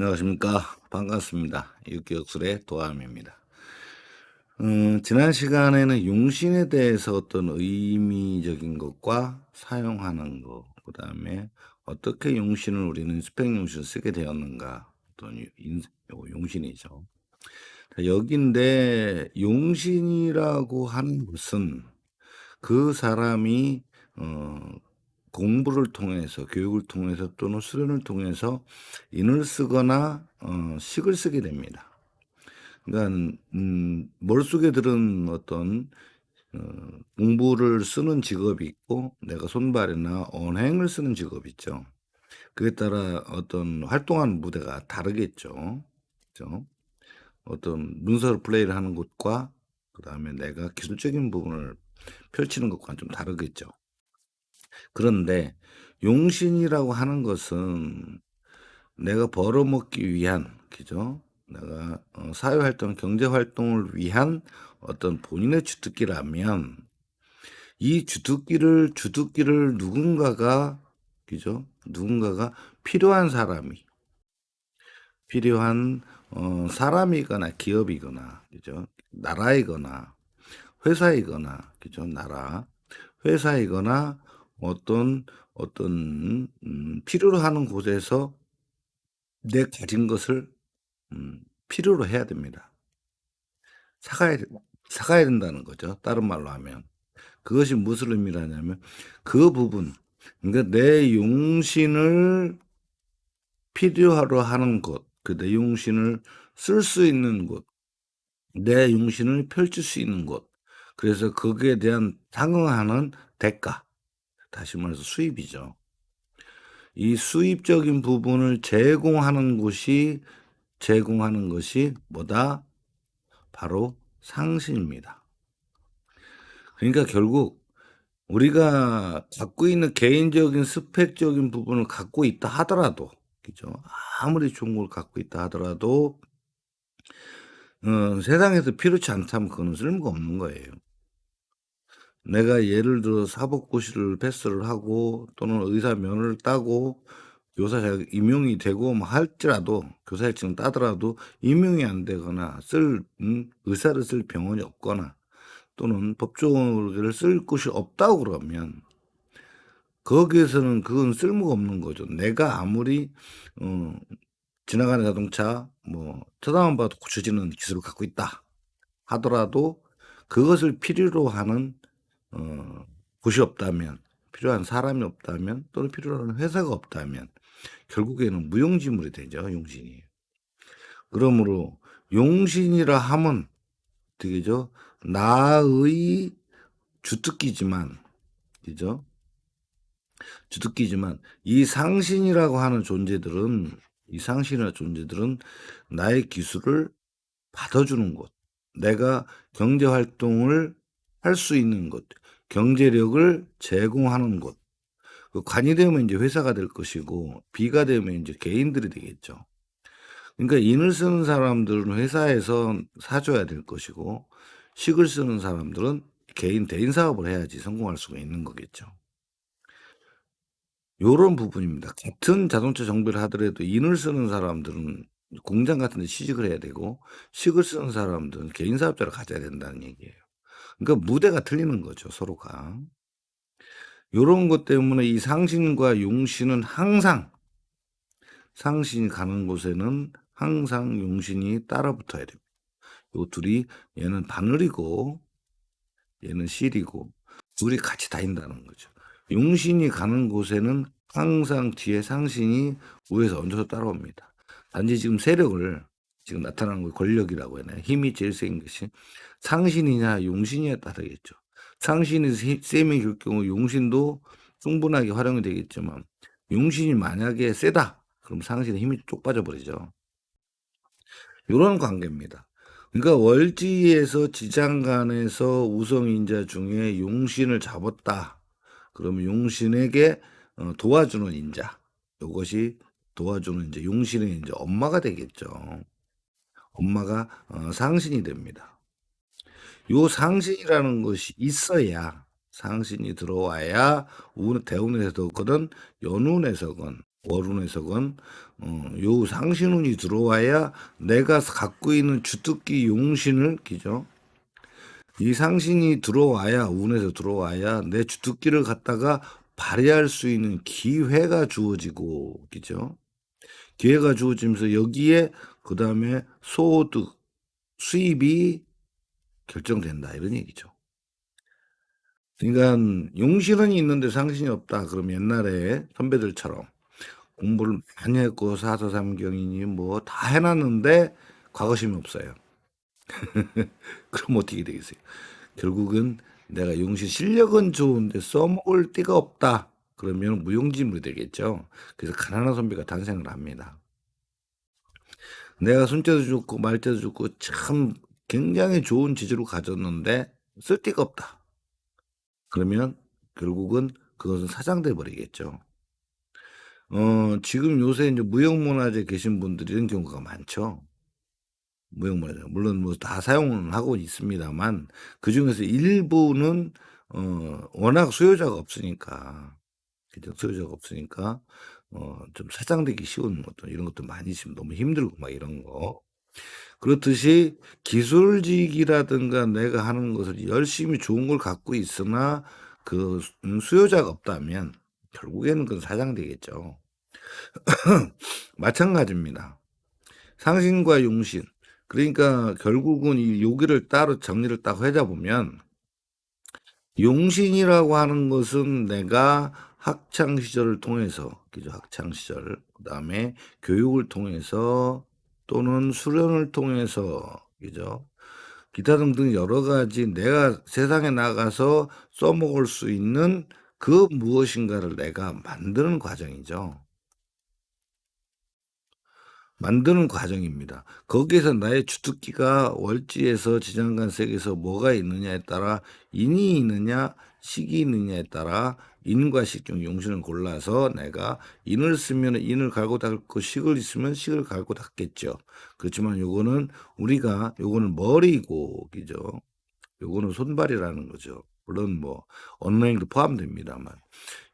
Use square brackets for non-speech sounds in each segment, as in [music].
안녕하십니까. 반갑습니다. 육기역술의 도함입니다. 음, 지난 시간에는 용신에 대해서 어떤 의미적인 것과 사용하는 것, 그 다음에 어떻게 용신을 우리는 스펙 용신을 쓰게 되었는가, 어떤 용신이죠. 자, 여기인데 용신이라고 하는 것은 그 사람이 어, 공부를 통해서 교육을 통해서 또는 수련을 통해서 인을 쓰거나 어, 식을 쓰게 됩니다. 그러니까 음, 머릿속에 들은 어떤 어, 공부를 쓰는 직업이 있고 내가 손발이나 언행을 쓰는 직업이 있죠. 그에 따라 어떤 활동하는 무대가 다르겠죠. 그죠? 어떤 문서를 플레이를 하는 것과 그 다음에 내가 기술적인 부분을 펼치는 것과는 좀 다르겠죠. 그런데 용신이라고 하는 것은 내가 벌어먹기 위한, 그죠? 내가 어, 사회 활동, 경제 활동을 위한 어떤 본인의 주특기라면 이 주특기를, 주특기를 누군가가, 그죠? 누군가가 필요한 사람이, 필요한 어, 사람이거나 기업이거나, 그죠? 나라이거나 회사이거나, 그죠? 나라, 회사이거나 어떤 어떤 음, 필요로 하는 곳에서 내 가진 것을 음, 필요로 해야 됩니다. 사가야 사가야 된다는 거죠. 다른 말로 하면 그것이 무슨 의미라냐면 그 부분 그러니까 내 용신을 필요하러 하는 곳, 그 내 용신을 쓸 수 있는 곳, 내 용신을 펼칠 수 있는 곳. 그래서 거기에 대한 상응하는 대가, 다시 말해서 수입이죠. 이 수입적인 부분을 제공하는 곳이 제공하는 것이 뭐다? 바로 상신입니다. 그러니까 결국 우리가 갖고 있는 개인적인 스펙적인 부분을 갖고 있다 하더라도, 그죠? 아무리 좋은 걸 갖고 있다 하더라도, 어, 세상에서 필요치 않다면 그거는 쓸모가 없는 거예요. 내가 예를 들어 사법고시를 패스를 하고 또는 의사 면허를 따고 교사 자격 임용이 되고 뭐 할지라도 교사 일증 따더라도 임용이 안 되거나 쓸 음, 의사를 쓸 병원이 없거나 또는 법조를 쓸 곳이 없다고 그러면 거기에서는 그건 쓸모가 없는 거죠. 내가 아무리 어, 지나가는 자동차 뭐 쳐다만 봐도 고쳐지는 기술을 갖고 있다 하더라도 그것을 필요로 하는 어, 곳이 없다면 필요한 사람이 없다면 또는 필요한 회사가 없다면 결국에는 무용지물이 되죠 용신이. 그러므로 용신이라 함은 되게죠? 나의 주특기지만 그죠? 주특기지만 이 상신이라고 하는 존재들은 이 상신이라는 존재들은 나의 기술을 받아주는 곳, 내가 경제 활동을 할 수 있는 곳, 경제력을 제공하는 곳. 그 관이 되면 이제 회사가 될 것이고 비가 되면 이제 개인들이 되겠죠. 그러니까 인을 쓰는 사람들은 회사에서 사줘야 될 것이고 식을 쓰는 사람들은 개인 대인 사업을 해야지 성공할 수가 있는 거겠죠. 요런 부분입니다. 같은 자동차 정비를 하더라도 인을 쓰는 사람들은 공장 같은 데 취직을 해야 되고 식을 쓰는 사람들은 개인 사업자를 가져야 된다는 얘기예요. 그러니까 무대가 틀리는 거죠, 서로가. 요런 것 때문에 이 상신과 용신은 항상 상신이 가는 곳에는 항상 용신이 따라 붙어야 됩니다. 요 둘이 얘는 바늘이고 얘는 실이고 둘이 같이 다닌다는 거죠. 용신이 가는 곳에는 항상 뒤에 상신이 위에서 얹어서 따라옵니다. 단지 지금 세력을 지금 나타나는 거 권력이라고 해요. 힘이 제일 센 것이 상신이냐 용신이냐 따르겠죠. 상신이 셈이 길 경우 용신도 충분하게 활용이 되겠지만 용신이 만약에 세다 그럼 상신의 힘이 쪽 빠져버리죠. 이런 관계입니다. 그러니까 월지에서 지장간에서 우성인자 중에 용신을 잡았다. 그러면 용신에게 어, 도와주는 인자. 이것이 도와주는 이제 용신의 이제 엄마가 되겠죠. 엄마가 어, 상신이 됩니다. 요 상신이라는 것이 있어야 상신이 들어와야 대운에서건 연운에서건 월운 해석은 어, 요 상신운이 들어와야 내가 갖고 있는 주특기 용신을 기죠. 이 상신이 들어와야 운에서 들어와야 내 주특기를 갖다가 발휘할 수 있는 기회가 주어지고 그죠? 기회가 주어지면서 여기에 그 다음에 소득 수입이 결정된다 이런 얘기죠. 그러니까 용신은 있는데 상신이 없다. 그럼 옛날에 선배들처럼 공부를 많이 했고 사서삼경이니 뭐 다 해놨는데 과거심이 없어요. [laughs] 그럼 어떻게 되겠어요? 결국은 내가 용신 실력은 좋은데 써먹을 데가 없다. 그러면 무용지물이 되겠죠. 그래서 가난한 선비가 탄생을 합니다. 내가 손재도 좋고 말재도 좋고 참 굉장히 좋은 지지로 가졌는데 쓸 데가 없다. 그러면 결국은 그것은 사장돼 버리겠죠. 어, 지금 요새 이제 무형문화재 계신 분들이 이런 경우가 많죠. 무형문화재. 물론 뭐 다 사용은 하고 있습니다만 그 중에서 일부는 어, 워낙 수요자가 없으니까 그죠? 수요자가 없으니까 어, 좀 사장되기 쉬운 어떤 이런 것도 많이 지금 너무 힘들고 막 이런 거. 그렇듯이 기술직이라든가 내가 하는 것을 열심히 좋은 걸 갖고 있으나 그 수- 수요자가 없다면 결국에는 그건 사장되겠죠. [clears throat] 마찬가지입니다. 상신과 용신. 그러니까 결국은 이 요기를 따로 정리를 딱 하자 보면 용신이라고 하는 것은 내가 학창 시절을 통해서 그죠 학창 시절 그다음에 교육을 통해서 또는 수련을 통해서 그죠 기타 등등 여러 가지 내가 세상에 나가서 써먹을 수 있는 그 무엇인가를 내가 만드는 과정이죠. 만드는 과정입니다. 거기에서 나의 주특기가 월지에서 지장간색에서 뭐가 있느냐에 따라 인이 있느냐 식이 있느냐에 따라 인과 식 중 용신을 골라서 내가 인을 쓰면 인을 갈고 닦고 식을 있으면 식을 갈고 닦겠죠. 그렇지만 요거는 우리가 요거는 머리고 그죠. 요거는 손발이라는 거죠. 물론 뭐 언어행도 포함됩니다만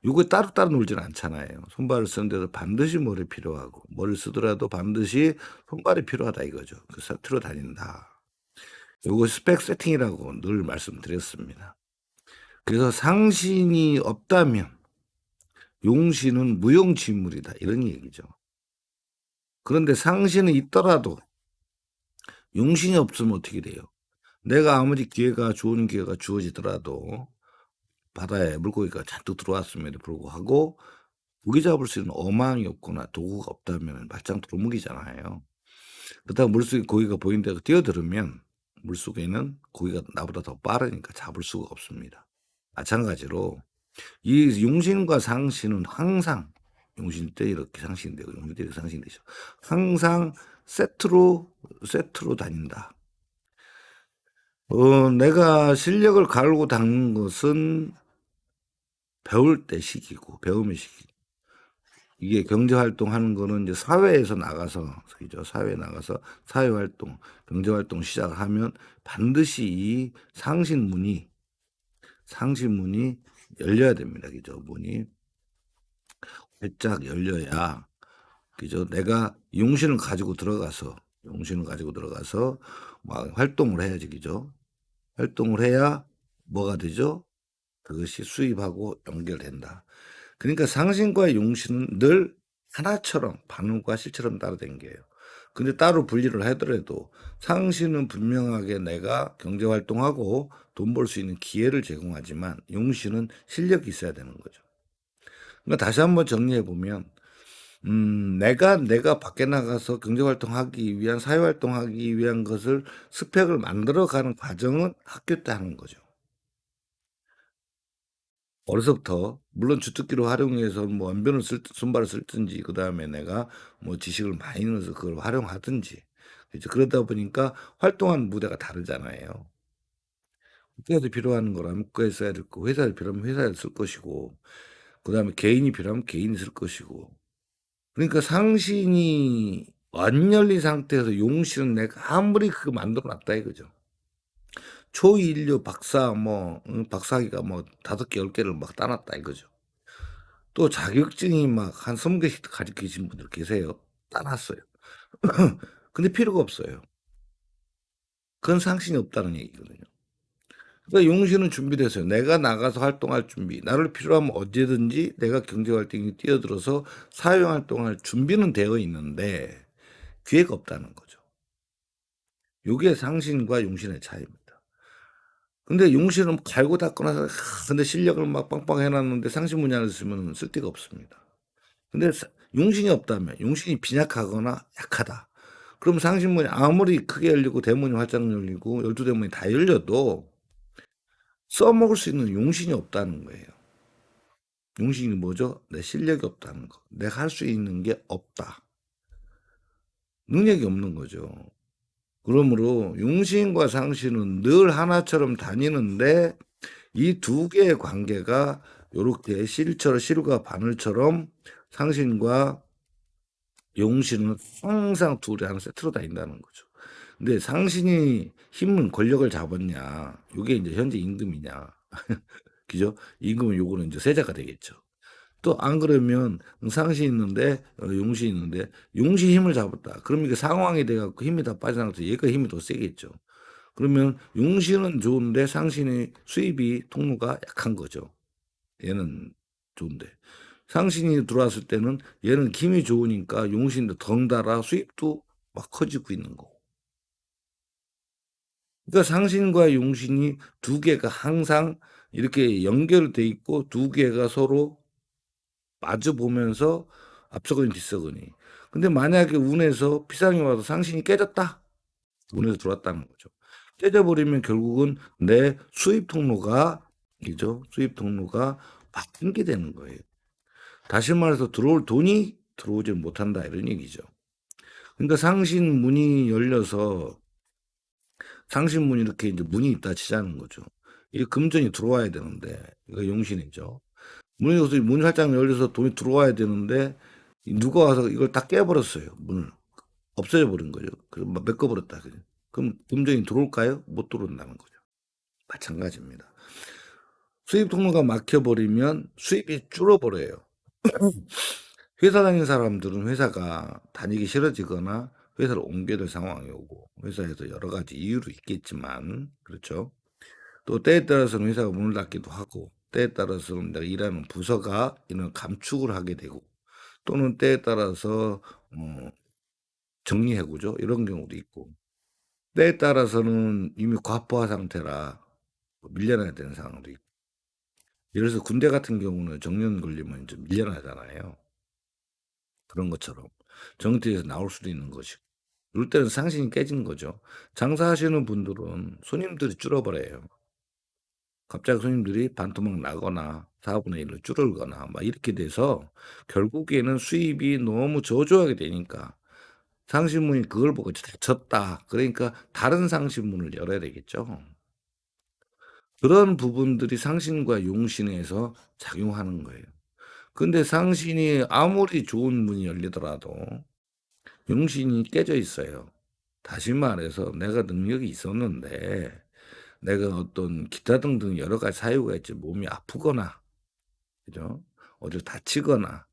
요거 따로따로 놀지는 않잖아요. 손발을 쓰는데도 반드시 머리 필요하고 머리를 쓰더라도 반드시 손발이 필요하다 이거죠. 그 세트로 다닌다. 요거 스펙 세팅이라고 늘 말씀드렸습니다. 그래서 상신이 없다면 용신은 무용지물이다 이런 얘기죠. 그런데 상신은 있더라도 용신이 없으면 어떻게 돼요? 내가 아무리 기회가 좋은 기회가 주어지더라도 바다에 물고기가 잔뜩 들어왔음에도 불구하고 고기 잡을 수 있는 어망이 없거나 도구가 없다면 말짱 도루묵이잖아요. 그렇다고 물속에 고기가 보인다고 뛰어들으면 물속에는 고기가 나보다 더 빠르니까 잡을 수가 없습니다. 마찬가지로 이 용신과 상신은 항상 용신 때 이렇게 상신이 되고 용신 때 이렇게 상신이 되죠. 항상 세트로 세트로 다닌다. 어, 내가 실력을 가르고 닦는 것은 배울 때 시기고 배움의 시기. 이게 경제 활동하는 거는 이제 사회에서 나가서 그죠 사회에 나가서 사회 활동, 경제 활동 시작하면 반드시 이 상신문이 상신문이 열려야 됩니다. 그죠 문이 활짝 열려야 그죠 내가 용신을 가지고 들어가서 용신을 가지고 들어가서 막 활동을 해야지 그죠 활동을 해야 뭐가 되죠? 그것이 수입하고 연결된다. 그러니까 상신과 용신은 늘 하나처럼 반응과 실처럼 따라댕겨요. 근데 따로 분리를 하더라도 상신은 분명하게 내가 경제 활동하고 돈 벌 수 있는 기회를 제공하지만 용신은 실력이 있어야 되는 거죠. 그러니까 다시 한번 정리해 보면 음, 내가 내가 밖에 나가서 경제 활동하기 위한 사회 활동하기 위한 것을 스펙을 만들어 가는 과정은 학교 때 하는 거죠. 어려서부터 물론 주특기로 활용해서 뭐 언변을 쓸 손발을 쓸든지 그다음에 내가 뭐 지식을 많이 넣어서 그걸 활용하든지 그죠 그러다 보니까 활동하는 무대가 다르잖아요. 국가에서 필요한 거라면 국가에 써야 될 거, 회사에 필요하면 회사에 쓸 것이고, 그 다음에 개인이 필요하면 개인이 쓸 것이고. 그러니까 상신이 안 열린 상태에서 용신은 내가 아무리 그거 만들어 놨다 이거죠. 초인류 박사 뭐 응, 박사기가 뭐 다섯 개 열 개를 막 따놨다 이거죠. 또 자격증이 막한 20개씩 가지고 계신 분들 계세요. 따놨어요. [clears throat] 근데 필요가 없어요. 그건 상신이 없다는 얘기거든요. 그러니까 용신은 준비됐어요. 내가 나가서 활동할 준비. 나를 필요하면 언제든지 내가 경제 활동에 뛰어들어서 사회 활동할 준비는 되어 있는데 기회가 없다는 거죠. 요게 상신과 용신의 차이입니다. 근데 용신은 갈고 닦거나 하, 근데 실력을 막 빵빵 해놨는데 상신 분야를 쓰면 쓸데가 없습니다. 근데 사- 용신이 없다면 용신이 빈약하거나 약하다. 그럼 상신문이 아무리 크게 열리고 대문이 활짝 열리고 열두 대문이 다 열려도 써먹을 수 있는 용신이 없다는 거예요. 용신이 뭐죠? 내 실력이 없다는 거. 내가 할 수 있는 게 없다. 능력이 없는 거죠. 그러므로 용신과 상신은 늘 하나처럼 다니는데 이 두 개의 관계가 이렇게 실처럼 실과 바늘처럼 상신과 용신은 항상 둘이 하나 세트로 다닌다는 거죠. 근데 상신이 힘은 권력을 잡았냐? 이게 이제 현재 임금이냐? [laughs] 그죠? 임금은 요거는 이제 세자가 되겠죠. 또 안 그러면 상신 있는데 어, 용신 있는데 용신 힘을 잡았다. 그럼 이게 상황이 돼 갖고 힘이 다 빠진 상태에서 얘가 힘이 더 세겠죠. 그러면 용신은 좋은데 상신의 수입이 통로가 약한 거죠. 얘는 좋은데 상신이 들어왔을 때는 얘는 힘이 좋으니까 용신도 덩달아 수입도 막 커지고 있는 거고. 그러니까 상신과 용신이 두 개가 항상 이렇게 연결돼 있고 두 개가 서로 마주 보면서 앞서거니 뒤서거니. 근데 만약에 운에서 피상이 와서 상신이 깨졌다. 운에서 들어왔다는 거죠. 깨져버리면 결국은 내 수입 통로가 이죠. 수입 통로가 바뀐 게 되는 거예요. 다시 말해서 들어올 돈이 들어오지 못한다 이런 얘기죠. 그러니까 상신 문이 열려서 상신 문이 이렇게 이제 문이 있다 치자는 거죠. 이 금전이 들어와야 되는데 이거 용신이죠. 문이 여서 문이 살짝 열려서 돈이 들어와야 되는데 누가 와서 이걸 다 깨버렸어요. 문을 없어져 버린 거죠. 그럼 막 메꿔버렸다. 그럼 금전이 들어올까요? 못 들어온다는 거죠. 마찬가지입니다. 수입 통로가 막혀버리면 수입이 줄어버려요. [clears throat] 회사 다니는 사람들은 회사가 다니기 싫어지거나 회사를 옮겨야 될 상황이 오고 회사에서 여러 가지 이유로 있겠지만 그렇죠. 또 때에 따라서는 회사가 문을 닫기도 하고 때에 따라서는 내가 일하는 부서가 이런 감축을 하게 되고 또는 때에 따라서 어, 정리해고죠 이런 경우도 있고 때에 따라서는 이미 과포화 상태라 밀려나야 되는 상황도 있고 예를 들어서 군대 같은 경우는 정년 걸리면 이제 밀려나잖아요. 그런 것처럼 정치에서 나올 수도 있는 것이고 이럴 때는 상신이 깨진 거죠. 장사하시는 분들은 손님들이 줄어버려요. 갑자기 손님들이 반토막 나거나 4분의 1로 줄을거나 막 이렇게 돼서 결국에는 수입이 너무 저조하게 되니까 상신문이 그걸 보고 다쳤다. 그러니까 다른 상신문을 열어야 되겠죠. 그런 부분들이 상신과 용신에서 작용하는 거예요. 근데 상신이 아무리 좋은 문이 열리더라도 용신이 깨져 있어요. 다시 말해서 내가 능력이 있었는데 내가 어떤 기타 등등 여러 가지 사유가 있지 몸이 아프거나 그죠? 어딜 다치거나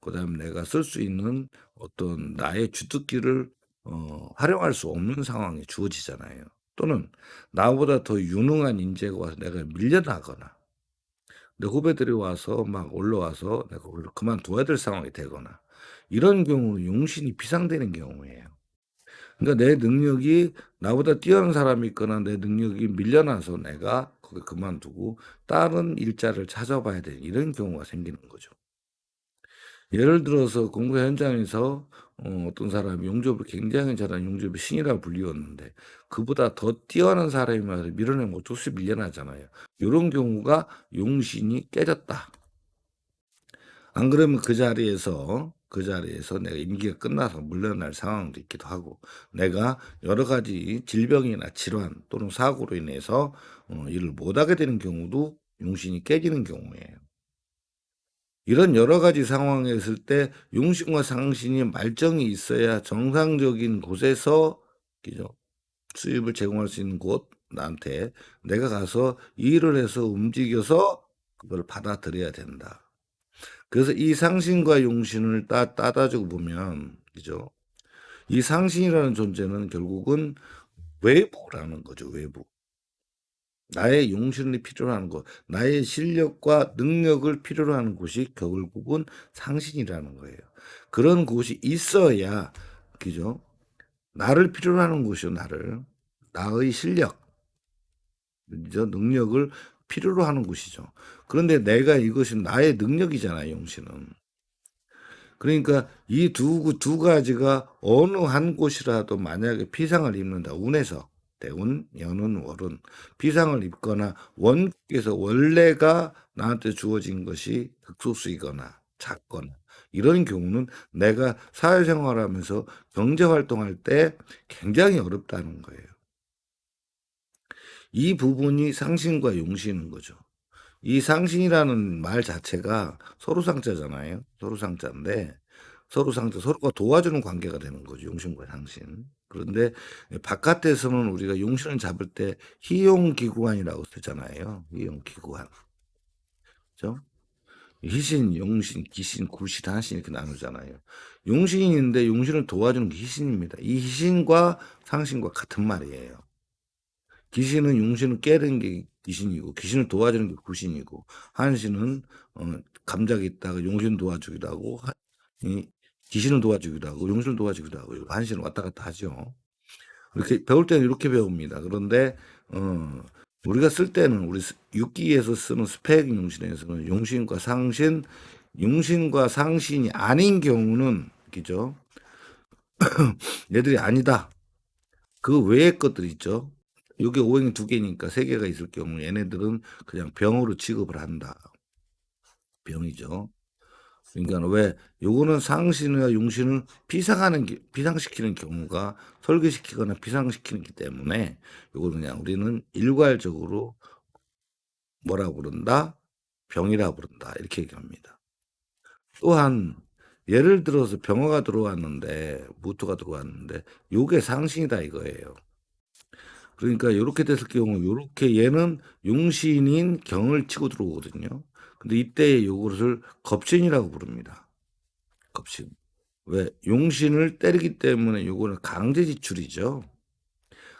그다음에 내가 쓸 수 있는 어떤 나의 주특기를 어, 활용할 수 없는 상황이 주어지잖아요. 또는 나보다 더 유능한 인재가 와서 내가 밀려나거나 내 후배들이 와서 막 올라와서 내가 그만둬야 될 상황이 되거나 이런 경우 용신이 비상되는 경우예요. 그러니까 내 능력이 나보다 뛰어난 사람이 있거나 내 능력이 밀려나서 내가 거기 그만두고 다른 일자를 찾아봐야 되는 이런 경우가 생기는 거죠. 예를 들어서 공부 현장에서 어, 어떤 사람이 용접을 굉장히 잘하는 용접의 신이라 불리웠는데 그보다 더 뛰어난 사람이 와서 밀어내면 어쩔 수 없이 밀려나잖아요. 이런 경우가 용신이 깨졌다. 안 그러면 그 자리에서 그 자리에서 내가 임기가 끝나서 물러날 상황도 있기도 하고 내가 여러 가지 질병이나 질환 또는 사고로 인해서 어, 일을 못하게 되는 경우도 용신이 깨지는 경우예요. 이런 여러 가지 상황에 있을 때 용신과 상신이 말정이 있어야 정상적인 곳에서 그죠? 수입을 제공할 수 있는 곳 나한테 내가 가서 일을 해서 움직여서 그걸 받아들여야 된다. 그래서 이 상신과 용신을 따, 따다주고 보면, 그죠? 이 상신이라는 존재는 결국은 외부라는 거죠, 외부. 나의 용신이 필요로 하는 것, 나의 실력과 능력을 필요로 하는 곳이 결국은 상신이라는 거예요. 그런 곳이 있어야, 그죠? 나를 필요로 하는 곳이요, 나를. 나의 실력? 능력을 필요로 하는 곳이죠. 그런데 내가 이것이 나의 능력이잖아요, 용신은. 그러니까 이 두 두 가지가 어느 한 곳이라도 만약에 피상을 입는다. 운에서 대운, 연운, 월운 피상을 입거나 원국에서 원래가 나한테 주어진 것이 극소수이거나 작거나 이런 경우는 내가 사회생활하면서 경제활동할 때 굉장히 어렵다는 거예요. 이 부분이 상신과 용신인 거죠. 이 상신이라는 말 자체가 서로 상자잖아요. 서로 상자인데 서로 상자 서로가 도와주는 관계가 되는 거죠. 용신과 상신. 그런데 바깥에서는 우리가 용신을 잡을 때 희용기구환이라고 쓰잖아요. 희용기구환. 그죠? 희신, 용신, 기신, 구신, 한신 이렇게 나누잖아요. 용신인데 용신을 도와주는 게 희신입니다. 이 희신과 상신과 같은 말이에요. 기신은 용신을 깨는 게 귀신이고 귀신을 도와주는 게 구신이고 한신은 어, 감작이 있다가 용신 도와주기도 하고 하, 이, 귀신을 도와주기도 하고 용신을 도와주기도 하고 한신은 왔다 갔다 하죠. 이렇게 배울 때는 이렇게 배웁니다. 그런데 어, 우리가 쓸 때는 우리 육기에서 쓰는 스펙 용신에서는 용신과 상신, 용신과 상신이 아닌 경우는 그죠? [clears throat] 얘들이 아니다. 그 외의 것들 있죠. 여기 오행이 두 개니까 세 개가 있을 경우 얘네들은 그냥 병으로 취급을 한다. 병이죠. 그러니까 왜 요거는 상신과 용신을 비상하는 비상시키는 경우가 설계시키거나 비상시키기 때문에 요거는 그냥 우리는 일괄적으로 뭐라 부른다? 병이라 부른다. 이렇게 얘기합니다. 또한 예를 들어서 병화가 들어왔는데 무토가 들어왔는데 요게 상신이다 이거예요. 그러니까 이렇게 됐을 경우 이렇게 얘는 용신인 경을 치고 들어오거든요. 근데 이때 요것을 겁신이라고 부릅니다. 겁신. 왜? 용신을 때리기 때문에 요거는 강제 지출이죠.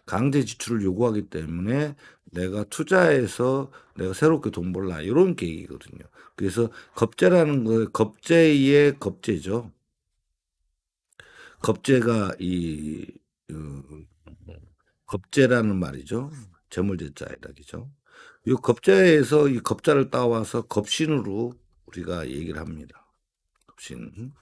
강제 지출을 요구하기 때문에 내가 투자해서 내가 새롭게 돈 벌라 이런 계획이거든요. 그래서 겁재라는 거 겁재의 겁재죠. 겁재가 이 어, 겁재라는 말이죠. 재물제자에다 그죠. 이 겁자에서 이 겁자를 따와서 겁신으로 우리가 얘기를 합니다. 겁신.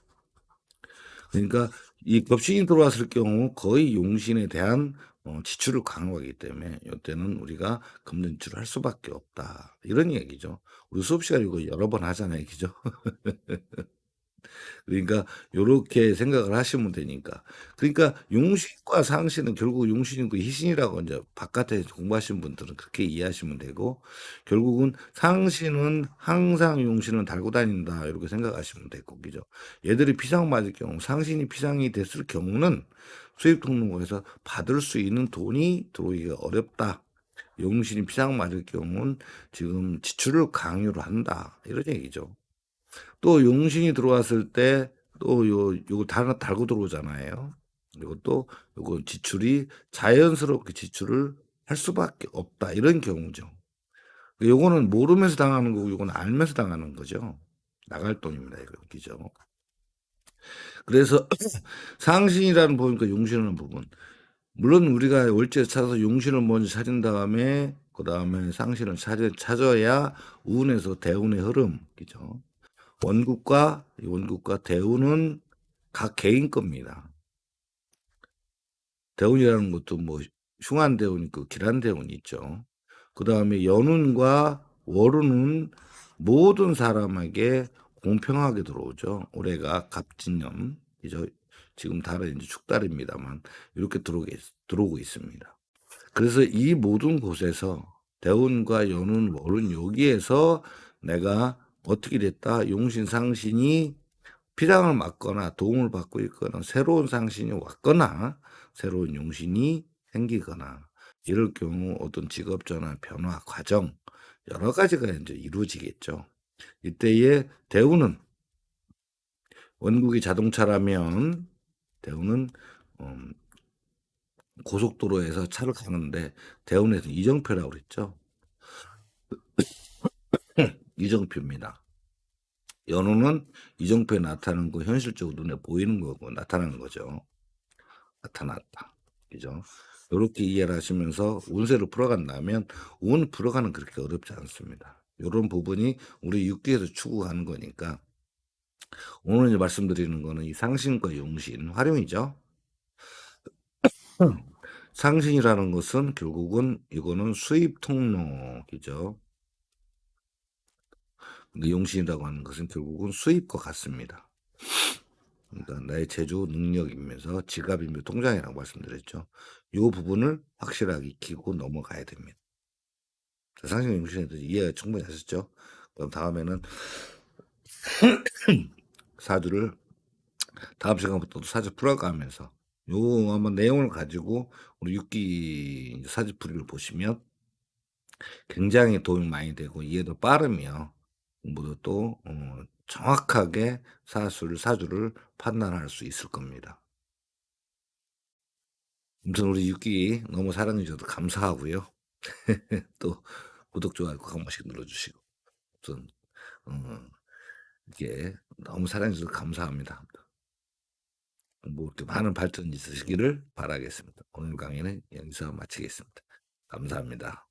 그러니까 이 겁신이 들어왔을 경우 거의 용신에 대한 어, 지출을 강화하기 때문에 이때는 우리가 금전 지출을 할 수밖에 없다. 이런 얘기죠. 우리 수업 시간 이거 여러 번 하잖아요. 그죠? [laughs] 그러니까 요렇게 생각을 하시면 되니까. 그러니까 용신과 상신은 결국 용신이고 희신이라고 이제 바깥에 공부하신 분들은 그렇게 이해하시면 되고 결국은 상신은 항상 용신을 달고 다닌다 이렇게 생각하시면 되고 그죠. 얘들이 피상 맞을 경우 상신이 피상이 됐을 경우는 수입 등록에서 받을 수 있는 돈이 들어오기가 어렵다. 용신이 피상 맞을 경우는 지금 지출을 강요를 한다. 이런 얘기죠. 또 용신이 들어왔을 때 또 요 요거 달 달고 들어오잖아요. 이것도 요거 지출이 자연스럽게 지출을 할 수밖에 없다 이런 경우죠. 요거는 모르면서 당하는 거고 요거는 알면서 당하는 거죠. 나갈 돈입니다. 이거 그죠? 그래서 [clears throat] 상신이라는 부분과 용신이라는 부분. 물론 우리가 월제 찾아서 용신을 먼저 찾은 다음에 그 다음에 상신을 찾, 찾아야 운에서 대운의 흐름, 그죠? 원국과 원국과 대운은 각 개인 겁니다. 대운이라는 것도 뭐 흉한 대운 있고 길한 대운이 있죠. 그 다음에 연운과 월운은 모든 사람에게 공평하게 들어오죠. 올해가 갑진년, 이죠. 지금 달은 이제 축달입니다만 이렇게 들어오게, 들어오고 있습니다. 그래서 이 모든 곳에서 대운과 연운, 월운 여기에서 내가 어떻게 됐다? 용신 상신이 피장을 맞거나 도움을 받고 있거나 새로운 상신이 왔거나 새로운 용신이 생기거나 이럴 경우 어떤 직업 전환, 변화, 과정 여러 가지가 이제 이루어지겠죠. 이때의 대우는 원국이 자동차라면 대우는 음 고속도로에서 차를 가는데 대운에서 이정표라고 그랬죠. 이정표입니다. 연호는 이정표에 나타나는 거 현실적으로 눈에 보이는 거고 나타나는 거죠. 나타났다. 그죠? 요렇게 이해를 하시면서 운세를 풀어간다면 운 풀어가는 그렇게 어렵지 않습니다. 요런 부분이 우리 육기에서 추구하는 거니까 오늘 이제 말씀드리는 거는 이 상신과 용신 활용이죠. [coughs] 상신이라는 것은 결국은 이거는 수입 통로이죠. 근데 용신이라고 하는 것은 결국은 수입과 같습니다. 그러니까 나의 재주 능력이면서 지갑이며 통장이라고 말씀드렸죠. 요 부분을 확실하게 익히고 넘어가야 됩니다. 자, 상신 용신에 대해서 이해가 충분히 하셨죠? 그럼 다음에는 [clears throat] 사주를 다음 시간부터 사주 풀어가면서 요 한번 내용을 가지고 우리 육기 사주풀이를 보시면 굉장히 도움이 많이 되고 이해도 빠르며 공부도 또 어, 정확하게 사수를 사주를 판단할 수 있을 겁니다. 아무튼 우리 육기 너무 사랑해 주셔서 감사하고요. [laughs] 또 구독 좋아요 꼭한 번씩 눌러주시고 아무튼 어, 이게 너무 사랑해 주셔서 감사합니다. 뭐 이렇게 많은 발전이 있으시기를 바라겠습니다. 오늘 강의는 여기서 마치겠습니다. 감사합니다.